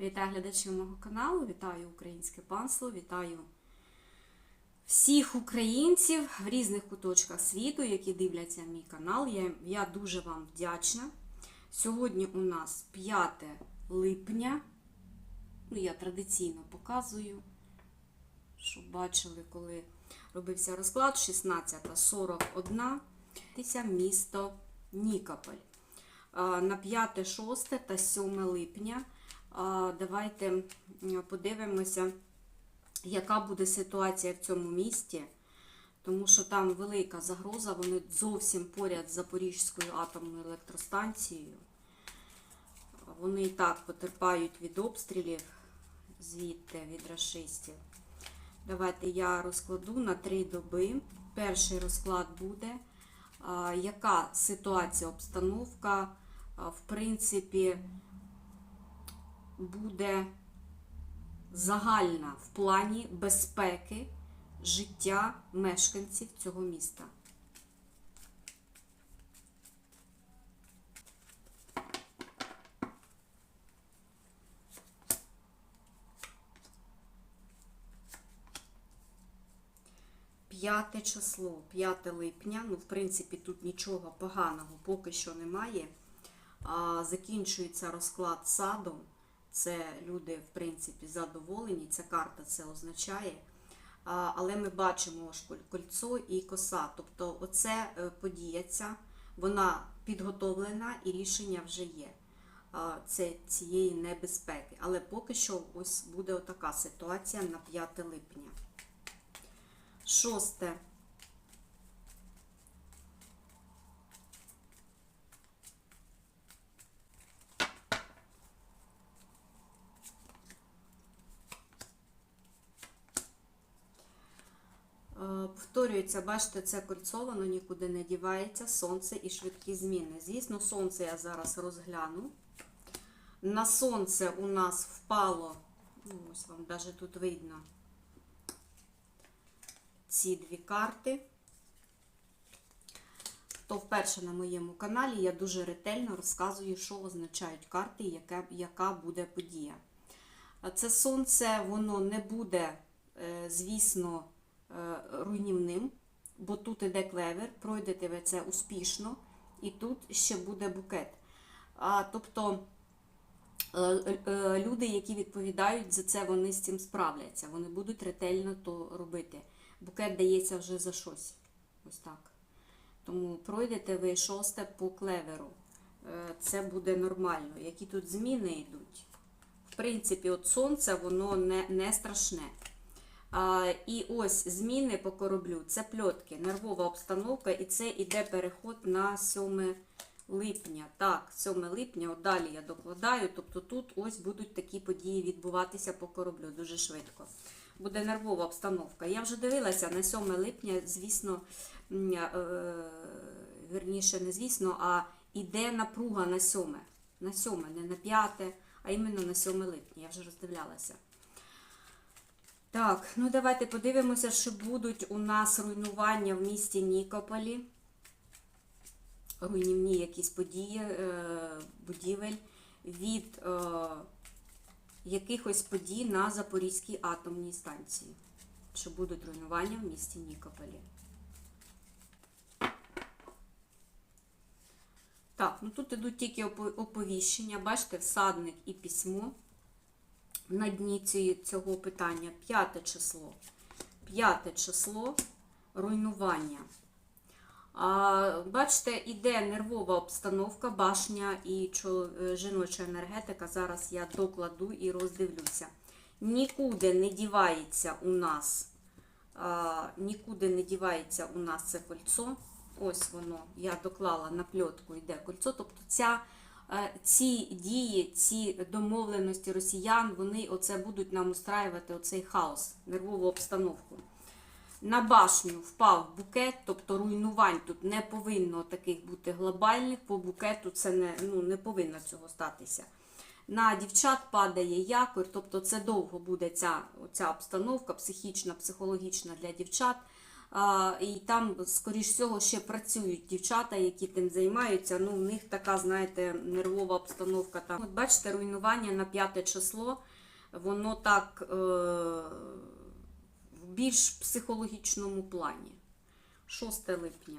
Вітаю глядачів мого каналу, вітаю українське панство, вітаю всіх українців в різних куточках світу, які дивляться мій канал. Я, я дуже вам вдячна. Сьогодні у нас 5 липня. Ну, я традиційно показую, щоб бачили, коли робився розклад 16.41. Місто Нікополь. На 5, 6 та 7 липня. Давайте подивимося, яка буде ситуація в цьому місті, тому що там велика загроза, вони зовсім поряд з Запорізькою атомною електростанцією. Вони і так потерпають від обстрілів звідти, від расистів. Давайте я розкладу на три доби. Перший розклад буде, яка ситуація, обстановка, в принципі, буде загальна в плані безпеки життя мешканців цього міста. П'яте число, 5 липня. Ну, в принципі, тут нічого поганого поки що немає. А, закінчується розклад садом. Це люди, в принципі, задоволені. Ця карта це означає. Але ми бачимо кольцо і коса. Тобто, оце е, подія вона підготовлена і рішення вже є. Це цієї небезпеки. Але поки що ось буде отака ситуація на 5 липня. Шосте. Повторюється, бачите, це кольцо, воно нікуди не дівається, сонце і швидкі зміни. Звісно, сонце я зараз розгляну. На сонце у нас впало, ну, ось вам навіть тут видно ці дві карти. Хто вперше на моєму каналі, я дуже ретельно розказую, що означають карти яка, яка буде подія. Це сонце, воно не буде, е, звісно, е, руйнівним, бо тут іде клевер, пройдете ви це успішно, і тут ще буде букет. А, тобто е, е, люди, які відповідають за це, вони з цим справляться. Вони будуть ретельно то робити. Букет дається вже за щось. Ось так. Тому пройдете ви шосте по клеверу. Е, Це буде нормально. Які тут зміни йдуть. В принципі, от сонце, воно не, не страшне. І ось зміни по кораблю. Це пльотки, нервова обстановка, і це іде переход на 7 липня. Так, 7 липня, от далі я докладаю. Тобто тут ось будуть такі події відбуватися по кораблю дуже швидко. Буде нервова обстановка. Я вже дивилася на 7 липня, звісно, е, верніше, не звісно, а іде напруга на 7. На 7, не на 5, а іменно на 7 липня. Я вже роздивлялася. Так, ну давайте подивимося, що будуть у нас руйнування в місті Нікополі. Руйнівні якісь події, е, будівель від е, якихось подій на Запорізькій атомній станції. Що будуть руйнування в місті Нікополі. Так, ну тут ідуть тільки оповіщення. Бачите, всадник і письмо на дні цього питання. П'яте число. П'яте число руйнування. А, бачите, іде нервова обстановка, башня і е, жіноча енергетика. Зараз я докладу і роздивлюся. Нікуди не дівається у нас, а, нікуди не дівається у нас це кольцо. Ось воно, я доклала на пльотку, йде кольцо. Тобто ця, ці дії, ці домовленості росіян, вони оце будуть нам устраювати оцей хаос, нервову обстановку. На башню впав букет, тобто руйнувань тут не повинно таких бути глобальних. По букету це не, ну, не повинно цього статися. На дівчат падає якорь, тобто це довго буде ця, ця обстановка психічна, психологічна для дівчат. І там, скоріш всього, ще працюють дівчата, які тим займаються. Ну, в них така, знаєте, нервова обстановка. Там. От бачите, руйнування на п'яте число, воно так е, в більш психологічному плані. 6 липня.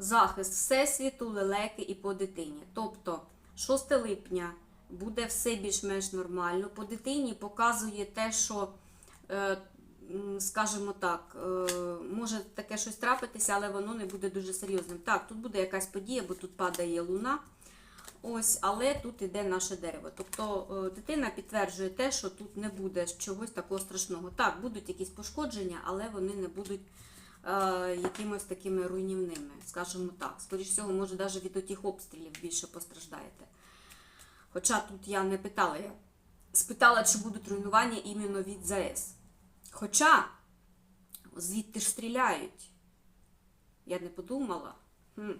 захист Всесвіту, лелеки і по дитині. Тобто 6 липня буде все більш-менш нормально. По дитині показує те, що, е, скажімо так, е, може таке щось трапитися, але воно не буде дуже серйозним. Так, тут буде якась подія, бо тут падає луна. Ось, але тут іде наше дерево. Тобто е, дитина підтверджує те, що тут не буде чогось такого страшного. Так, будуть якісь пошкодження, але вони не будуть е, якимось такими руйнівними, скажімо так. Скоріше всього, може, навіть від отих обстрілів більше постраждаєте. Хоча тут я не питала, я спитала, чи будуть руйнування іменно від ЗАЕС. Хоча звідти ж стріляють. Я не подумала. Хм.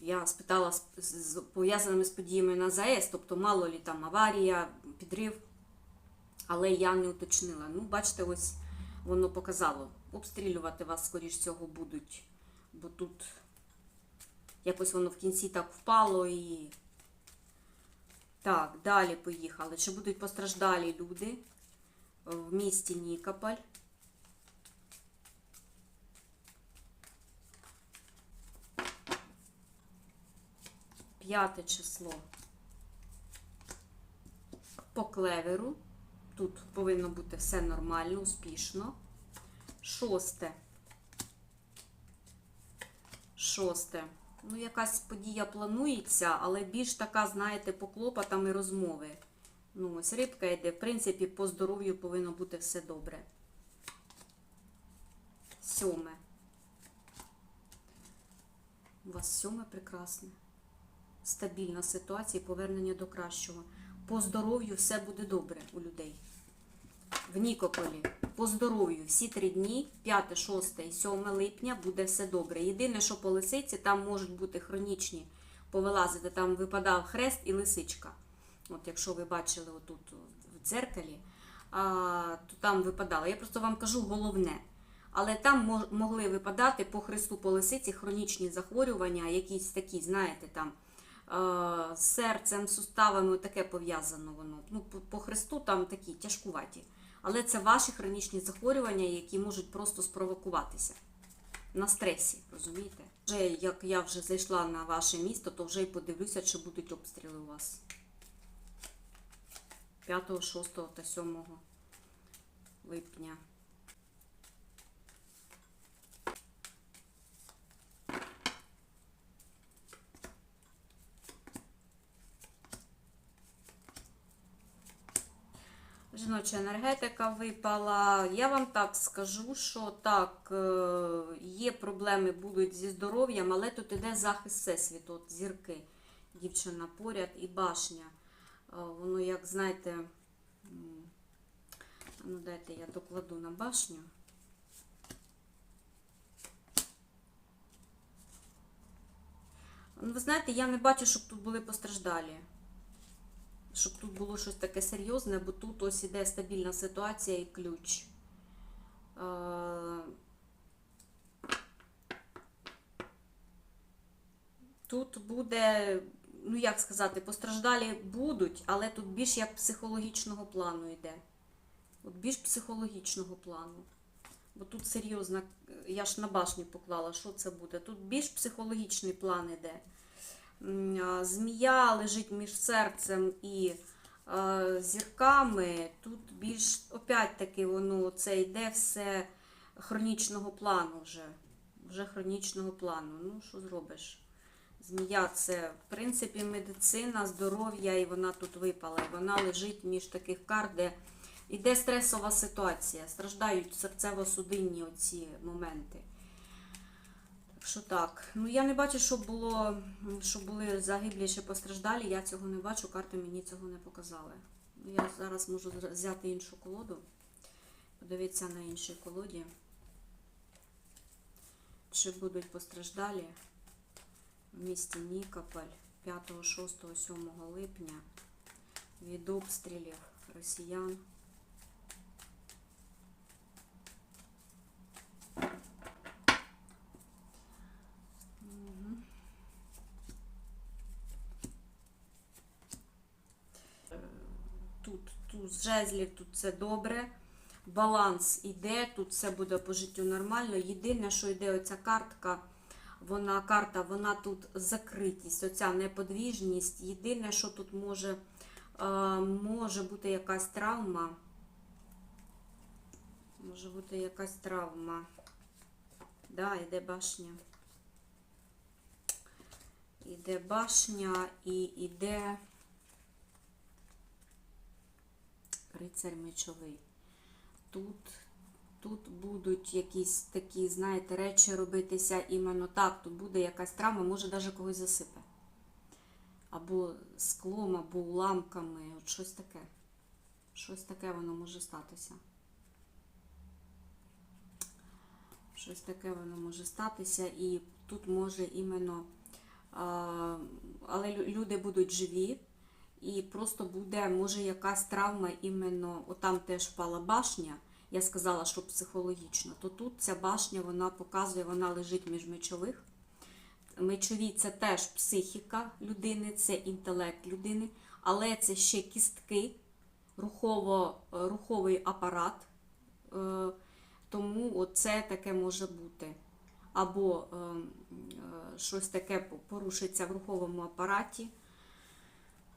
Я спитала з, пов'язаними з подіями на ЗАЕС, тобто мало лі там аварія, підрив, але я не уточнила. Ну, бачите, ось воно показало. Обстрілювати вас, скоріш всього, будуть, бо тут якось воно в кінці так впало і. Так, далі поїхали. Чи будуть постраждалі люди в місті Нікополь? П'яте число по клеверу. Тут повинно бути все нормально, успішно. Шосте. Шосте. Ну, якась подія планується, але більш така, знаєте, по клопотам і розмови. Ну, ось рибка йде. В принципі, по здоров'ю повинно бути все добре. Сьоме. У вас сьоме прекрасне. Стабільна ситуація і повернення до кращого. По здоров'ю все буде добре у людей. В Нікополі по здоров'ю всі три дні, 5, 6 і 7 липня, буде все добре. Єдине, що по лисиці, там можуть бути хронічні повилазити, там випадав хрест і лисичка. От якщо ви бачили отут в дзеркалі, то там випадало. Я просто вам кажу головне. Але там могли випадати по хресту по лисиці хронічні захворювання, якісь такі, знаєте, там з серцем, суставами, таке пов'язано воно. Ну, по хресту там такі тяжкуваті. Але це ваші хронічні захворювання, які можуть просто спровокуватися на стресі, розумієте? Вже як я вже зайшла на ваше місто, то вже й подивлюся, чи будуть обстріли у вас 5, 6 та 7 липня. Жіноча енергетика випала. Я вам так скажу, що так, е, є проблеми будуть зі здоров'ям, але тут іде захист всесвіту, от зірки. Дівчина поряд і башня. Е, Воно, як знаєте, ну дайте я докладу на башню. Ну, ви знаєте, я не бачу, щоб тут були постраждалі щоб тут було щось таке серйозне, бо тут ось іде стабільна ситуація і ключ. Е, Тут буде, ну як сказати, постраждалі будуть, але тут більш як психологічного плану йде. От більш психологічного плану. Бо тут серйозно, я ж на башню поклала, що це буде. Тут більш психологічний план йде. Змія лежить між серцем і е, зірками. Тут більш, опять-таки, воно це йде все хронічного плану вже. Вже хронічного плану. Ну, що зробиш? Змія це, в принципі, медицина, здоров'я, і вона тут випала. Вона лежить між таких карт, де йде стресова ситуація. Страждають серцево-судинні оці моменти. Що так. Ну я не бачу, щоб було, щоб були загиблі чи постраждалі. Я цього не бачу, карти мені цього не показали. Я зараз можу взяти іншу колоду, подивитися на іншій колоді. Чи будуть постраждалі в місті Нікополь 5, 6, 7 липня від обстрілів росіян. Мгм. Е, Тут туз жезлів, тут це добре. Баланс іде, тут все буде по життю нормально. Єдине, що йде оця картка, вона карта, вона тут закритість, оця неподвіжність. Єдине, що тут може, е, може бути якась травма. Може бути якась травма. Да, йде башня. Іде башня і іде рицарь мечовий. Тут, тут будуть якісь такі, знаєте, речі робитися іменно так. Тут буде якась травма, може навіть когось засипе. Або склом, або уламками, от щось таке. Щось таке воно може статися. Щось таке воно може статися, і тут може іменно, але люди будуть живі, і просто буде, може, якась травма іменно, отам теж впала башня, я сказала, що психологічно, то тут ця башня, вона показує, вона лежить між мечових. Мечові це теж психіка людини, це інтелект людини, але це ще кістки, рухово, е, руховий апарат. Е, Тому це таке може бути. Або е, е, щось таке порушиться в руховому апараті,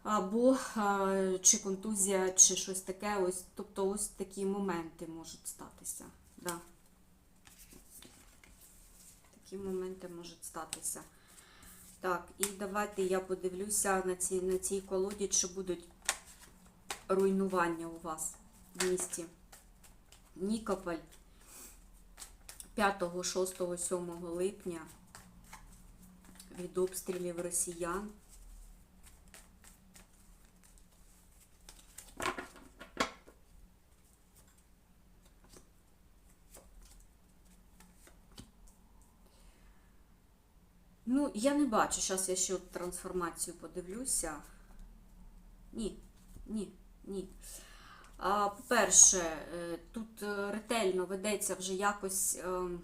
або чи контузія, чи щось таке. Ось, тобто ось такі моменти можуть статися. Да. Такі моменти можуть статися. Так, і давайте я подивлюся на цій, на цій колоді, чи будуть руйнування у вас в місті. Нікополь 5, 6, 7 липня від обстрілів росіян. Я не бачу. Зараз я ще трансформацію подивлюся. Ні, ні, ні. По-перше, е, тут е, ретельно ведеться вже якось ем,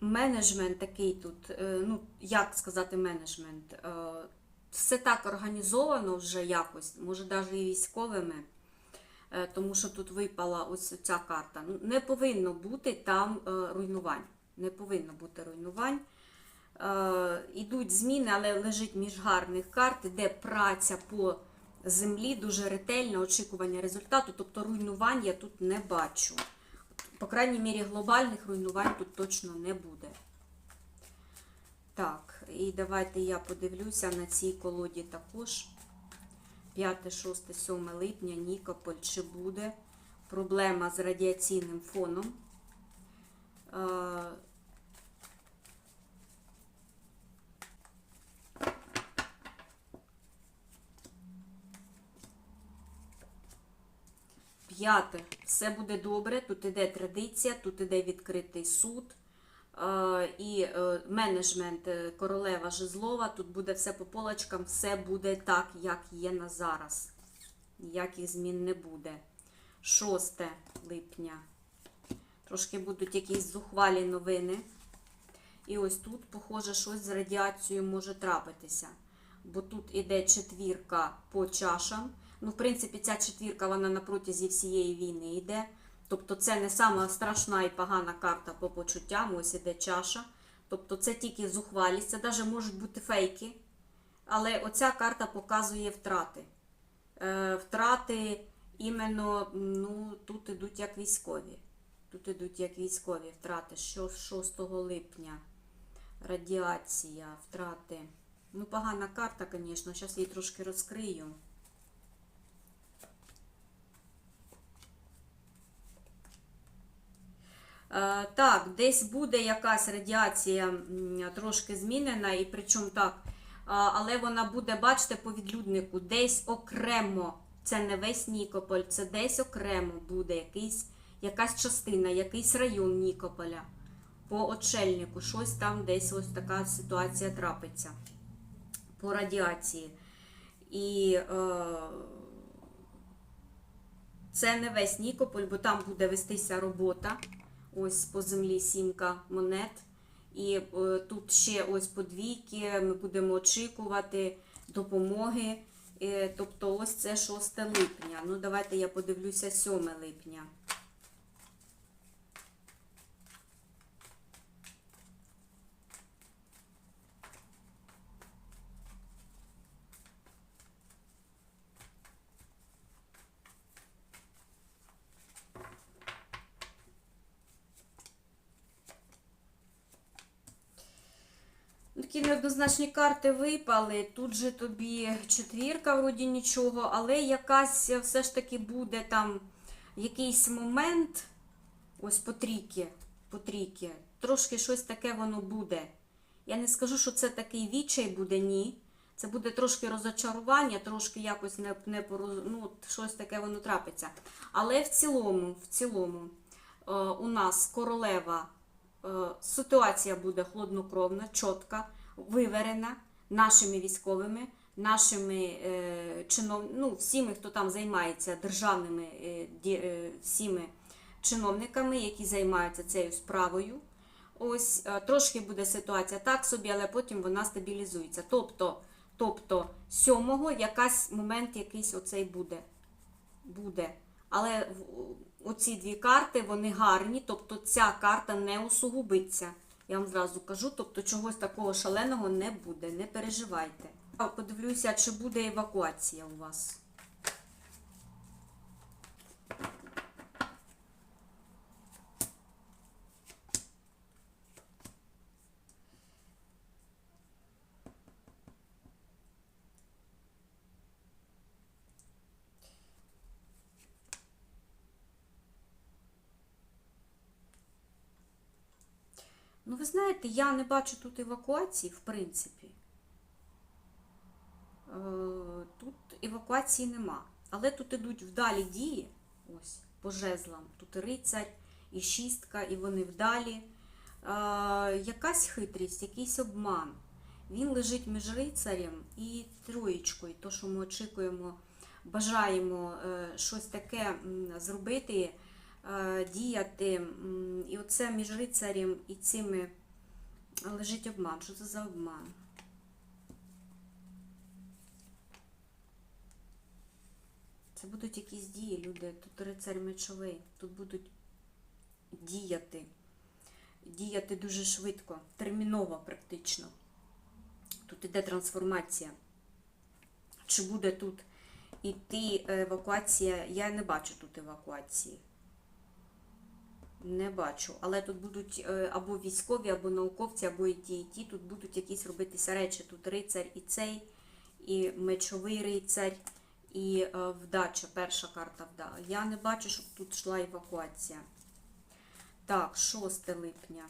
менеджмент такий тут, е, ну, як сказати, менеджмент. Все так організовано вже якось, може навіть і військовими, тому що тут випала ось ця карта. Ну, Не повинно бути там руйнувань. Не повинно бути руйнувань. Е, Ідуть зміни, але лежить між гарних карт, де праця по землі дуже ретельне очікування результату, тобто руйнувань я тут не бачу. По крайній мірі, глобальних руйнувань тут точно не буде. Так, і давайте я подивлюся на цій колоді також. 5, 6, 7 липня, Нікополь, чи буде проблема з радіаційним фоном. П'яте, все буде добре. Тут іде традиція, тут іде відкритий суд е, і е, менеджмент е, королева Жезлова. Тут буде все по полочкам, все буде так, як є на зараз. Ніяких змін не буде. 6 липня. Трошки будуть якісь зухвалі новини. І ось тут, похоже, щось з радіацією може трапитися. Бо тут іде четвірка по чашам. Ну, в принципі, ця четвірка вона на протязі всієї війни йде. Тобто це не сама страшна і погана карта по почуттям, ось іде чаша. Тобто це тільки зухвалість, це навіть можуть бути фейки. Але оця карта показує втрати. Е, втрати іменно, ну, тут ідуть як військові. Тут ідуть як військові втрати. Що 6 липня радіація, втрати. Ну, погана карта, звісно, зараз її трошки розкрию. Так, десь буде якась радіація трошки змінена, і причому так, але вона буде, бачите, по відлюднику, десь окремо. Це не весь Нікополь, це десь окремо буде якийсь, якась частина, якийсь район Нікополя. По очельнику, щось там десь ось така ситуація трапиться по радіації. І е, це не весь Нікополь, бо там буде вестися робота. Ось по землі сімка монет. І е, тут ще ось подвійки. Ми будемо очікувати допомоги. Е, тобто, ось це 6 липня. Ну, давайте я подивлюся 7 липня. Такі неоднозначні карти випали. Тут же тобі четвірка, вроді нічого, але якась все ж таки буде там якийсь момент, ось по трійки, по трійки, трошки щось таке воно буде. Я не скажу, що це такий відчай буде, ні. Це буде трошки розочарування, трошки якось не, не пороз... ну, щось таке воно трапиться. Але в цілому, в цілому, е, у нас королева е, ситуація буде хладнокровна, чітка, виверена нашими військовими, нашими е, чинов... ну, всіми, хто там займається державними е, е, всіми чиновниками, які займаються цією справою. Ось е, трошки буде ситуація так собі, але потім вона стабілізується. Тобто, тобто сьомого якась момент якийсь оцей буде. буде. Але оці дві карти вони гарні, тобто ця карта не усугубиться. Я вам зразу кажу, тобто чогось такого шаленого не буде, не переживайте. Подивлюся, чи буде евакуація у вас. Ну, ви знаєте, я не бачу тут евакуації, в принципі. Е, Тут евакуації нема. Але тут ідуть вдалі дії, ось, по жезлам. Тут і рицарь, і шістка, і вони вдалі. Е, Якась хитрість, якийсь обман. Він лежить між рицарем і троєчкою. То, що ми очікуємо, бажаємо е, щось таке зробити, діяти. І оце між рицарем і цими лежить обман. Що це за обман? Це будуть якісь дії, люди. Тут рицарь мечовий. Тут будуть діяти. Діяти дуже швидко, терміново практично. Тут іде трансформація. Чи буде тут іти евакуація? Я не бачу тут евакуації. Не бачу. Але тут будуть е, або військові, або науковці, або і ті, і ті. Тут будуть якісь робитися речі. Тут рицар і цей, і мечовий рицар, і е, вдача. Перша карта вдача. Я не бачу, щоб тут йшла евакуація. Так, 6 липня.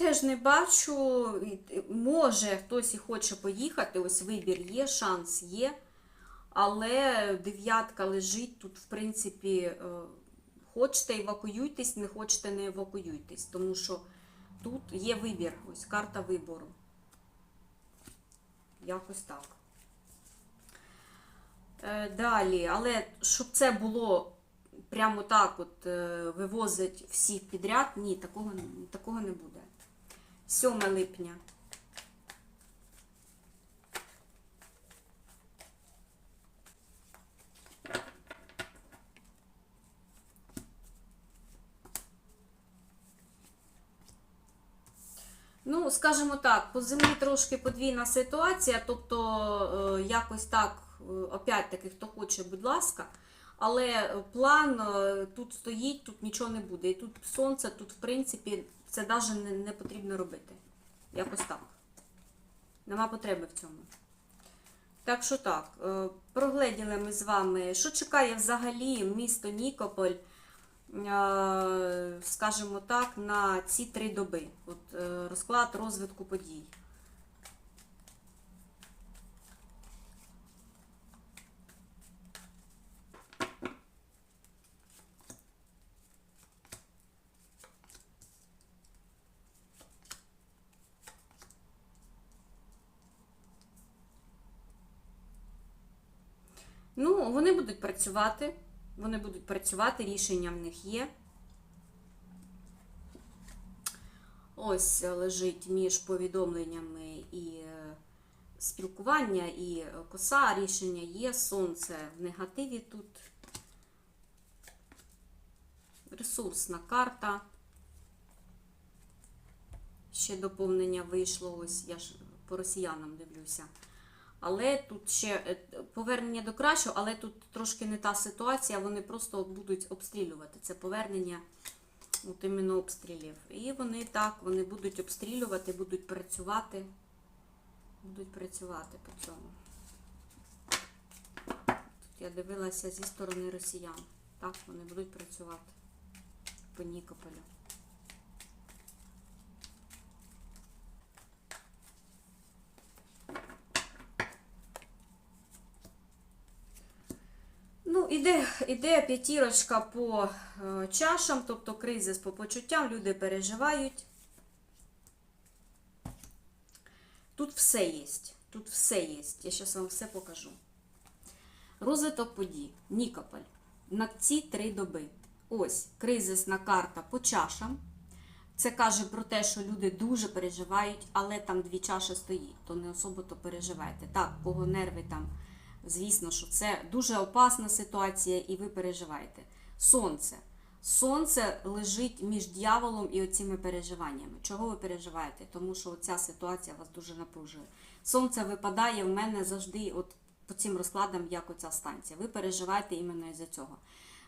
Теж не бачу. Може, хтось і хоче поїхати, ось вибір є, шанс є. Але дев'ятка лежить тут, в принципі, е, хочете евакуюйтесь, не хочете не евакуюйтесь. Тому що тут є вибір, ось карта вибору. Якось так. Е, Далі, але щоб це було прямо так, от е, вивозить всіх підряд, ні, такого, такого не буде. 7 липня. Ну, скажімо так, по землі трошки подвійна ситуація, тобто е, якось так, е, опять-таки, хто хоче, будь ласка. Але план е, тут стоїть, тут нічого не буде. І тут сонце, тут, в принципі, це навіть не, не потрібно робити. Якось так. Нема потреби в цьому. Так що так, е, прогледіли ми з вами, що чекає взагалі місто Нікополь, е, скажімо так, на ці три доби. От е, розклад розвитку подій. Ну, вони будуть працювати. Вони будуть працювати, рішення в них є. Ось лежить між повідомленнями і е, спілкування, і е, коса. Рішення є. Сонце в негативі тут. Ресурсна карта. Ще доповнення вийшло. Ось я ж по росіянам дивлюся. Але тут ще е, повернення до кращого, але тут трошки не та ситуація, вони просто будуть обстрілювати. Це повернення от іменно обстрілів. І вони так, вони будуть обстрілювати, будуть працювати. Будуть працювати по цьому. Тут я дивилася зі сторони росіян. Так, вони будуть працювати по Нікополю. Ну, іде, п'ятірочка по е, чашам, тобто кризис по почуттям, люди переживають. Тут все є. Тут все є. Я зараз вам все покажу. Розвиток подій. Нікополь. На ці три доби. Ось кризисна карта по чашам. Це каже про те, що люди дуже переживають, але там дві чаші стоїть, то не особо то переживайте. Так, кого нерви там, звісно, що це дуже опасна ситуація, і ви переживаєте. Сонце. Сонце лежить між дьяволом і оціми переживаннями. Чого ви переживаєте? Тому що ця ситуація вас дуже напружує. Сонце випадає в мене завжди, от по цим розкладам, як оця станція. Ви переживаєте іменно із-за цього.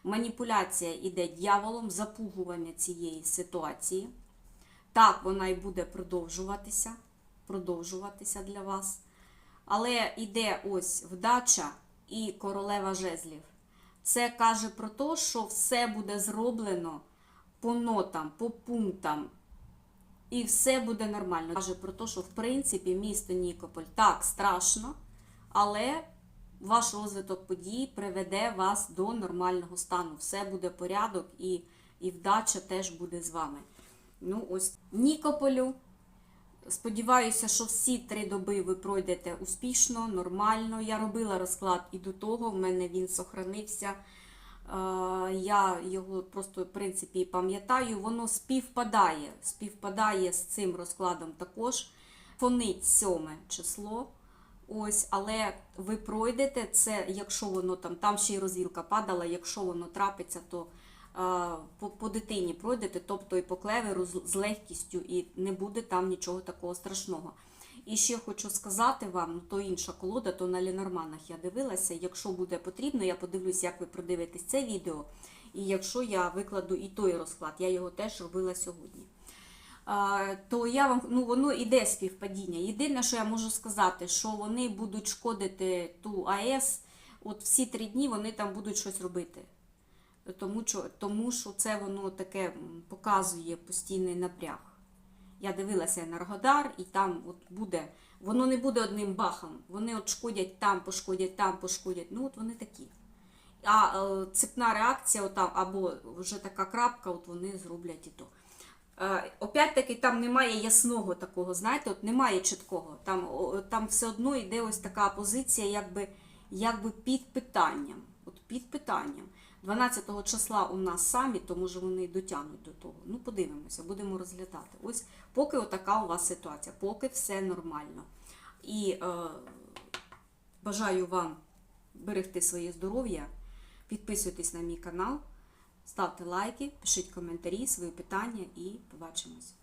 Маніпуляція іде дьяволом, запугування цієї ситуації. Так, вона і буде продовжуватися, продовжуватися для вас. Але йде ось вдача і королева жезлів. Це каже про те, що все буде зроблено по нотам, по пунктам. І все буде нормально. Каже про те, що в принципі місто Нікополь так страшно, але ваш розвиток подій приведе вас до нормального стану. Все буде порядок і, і вдача теж буде з вами. Ну, ось Нікополю. Сподіваюся, що всі три доби ви пройдете успішно, нормально. Я робила розклад і до того, в мене він сохранився. Е, Я його просто, в принципі, пам'ятаю. Воно співпадає, співпадає з цим розкладом також. Фонить сьоме число. Ось, але ви пройдете це, якщо воно там, там ще й розвілка падала, якщо воно трапиться, то по, по дитині пройдете, тобто і по клеверу з, легкістю, і не буде там нічого такого страшного. І ще хочу сказати вам, ну то інша колода, то на Ленорманах я дивилася. Якщо буде потрібно, я подивлюсь, як ви продивитесь це відео. І якщо я викладу і той розклад, я його теж робила сьогодні. То я вам ну воно іде співпадіння. Єдине, що я можу сказати, що вони будуть шкодити ту АЕС. От всі три дні вони там будуть щось робити. Тому що, тому що це воно таке показує постійний напряг. Я дивилася Енергодар, і там от буде, воно не буде одним бахом. Вони от шкодять там, пошкодять там, пошкодять. Ну от вони такі. А е, цепна реакція, отам, або вже така крапка, от вони зроблять і то. Е, Опять-таки там немає ясного такого, знаєте, от немає чіткого. Там, о, там все одно йде ось така позиція, якби, якби під питанням. От під питанням. 12 числа у нас самі, то може вони дотягнуть до того. Ну, подивимося, будемо розглядати. Ось поки отака у вас ситуація, поки все нормально. І е, бажаю вам берегти своє здоров'я, підписуйтесь на мій канал, ставте лайки, пишіть коментарі, свої питання і побачимось.